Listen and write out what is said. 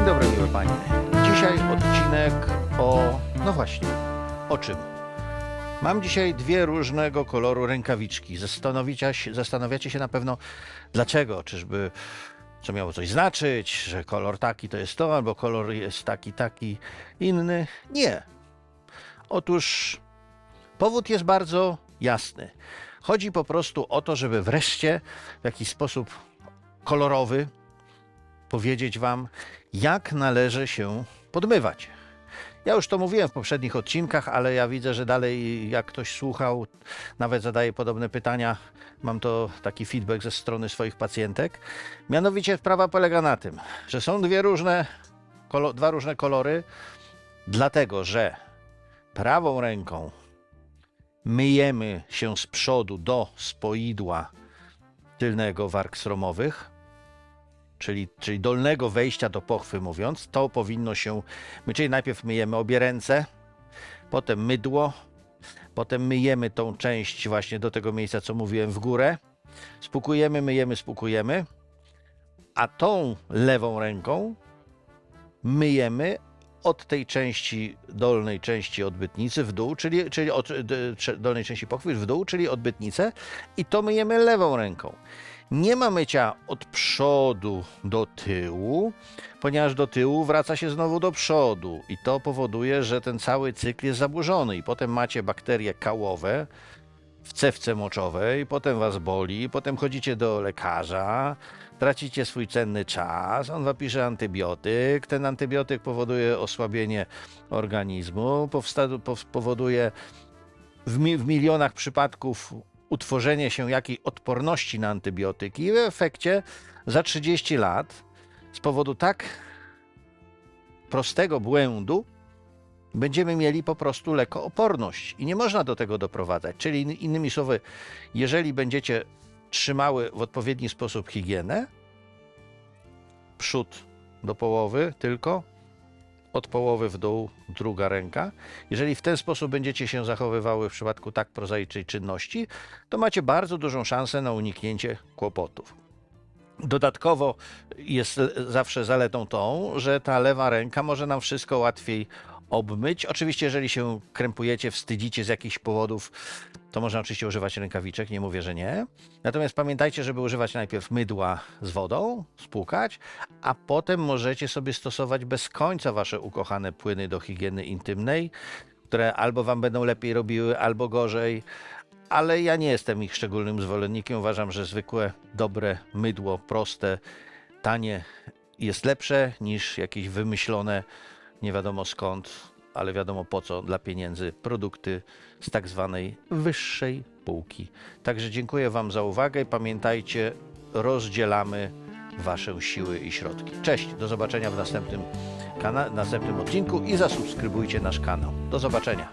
Dzień dobry, miłe panie. Dzisiaj odcinek o. No właśnie, o czym? Mam dzisiaj dwie różnego koloru rękawiczki. Zastanowicie się, zastanawiacie się na pewno, dlaczego? Czyżby co miało coś znaczyć, że kolor taki to jest to, albo kolor jest taki, taki inny? Nie. Otóż powód jest bardzo jasny. Chodzi po prostu o to, żeby wreszcie w jakiś sposób kolorowy powiedzieć Wam, jak należy się podmywać. Ja już to mówiłem w poprzednich odcinkach, ale ja widzę, że dalej, jak ktoś słuchał, nawet zadaje podobne pytania. Mam to taki feedback ze strony swoich pacjentek. Mianowicie sprawa polega na tym, że są dwie różne, kolo- dwa różne kolory, dlatego że prawą ręką myjemy się z przodu do spoidła tylnego warg sromowych, czyli, czyli dolnego wejścia do pochwy mówiąc, to powinno się, my czyli najpierw myjemy obie ręce, potem mydło, potem myjemy tą część właśnie do tego miejsca, co mówiłem w górę, spukujemy, myjemy, spukujemy, a tą lewą ręką myjemy od tej części, dolnej części odbytnicy w dół, czyli, czyli od dolnej części pochwy w dół, czyli odbytnicę i to myjemy lewą ręką. Nie ma mycia od przodu do tyłu, ponieważ do tyłu wraca się znowu do przodu i to powoduje, że ten cały cykl jest zaburzony. I potem macie bakterie kałowe w cewce moczowej, potem was boli, potem chodzicie do lekarza, tracicie swój cenny czas, on wam pisze antybiotyk, ten antybiotyk powoduje osłabienie organizmu, powoduje w, mi- w milionach przypadków utworzenie się jakiej odporności na antybiotyki i w efekcie za 30 lat z powodu tak prostego błędu będziemy mieli po prostu lekooporność i nie można do tego doprowadzać. Czyli in- innymi słowy, jeżeli będziecie trzymały w odpowiedni sposób higienę, przód do połowy tylko, od połowy w dół druga ręka. Jeżeli w ten sposób będziecie się zachowywały w przypadku tak prozaicznej czynności, to macie bardzo dużą szansę na uniknięcie kłopotów. Dodatkowo jest zawsze zaletą tą, że ta lewa ręka może nam wszystko łatwiej obmyć. Oczywiście, jeżeli się krępujecie, wstydzicie z jakichś powodów, to można oczywiście używać rękawiczek, nie mówię, że nie. Natomiast pamiętajcie, żeby używać najpierw mydła z wodą, spłukać, a potem możecie sobie stosować bez końca wasze ukochane płyny do higieny intymnej, które albo wam będą lepiej robiły, albo gorzej. Ale ja nie jestem ich szczególnym zwolennikiem. Uważam, że zwykłe, dobre mydło, proste, tanie jest lepsze niż jakieś wymyślone, nie wiadomo skąd, ale wiadomo po co, dla pieniędzy, produkty z tak zwanej wyższej półki. Także dziękuję Wam za uwagę i pamiętajcie, rozdzielamy Wasze siły i środki. Cześć, do zobaczenia w następnym, kana- następnym odcinku i zasubskrybujcie nasz kanał. Do zobaczenia.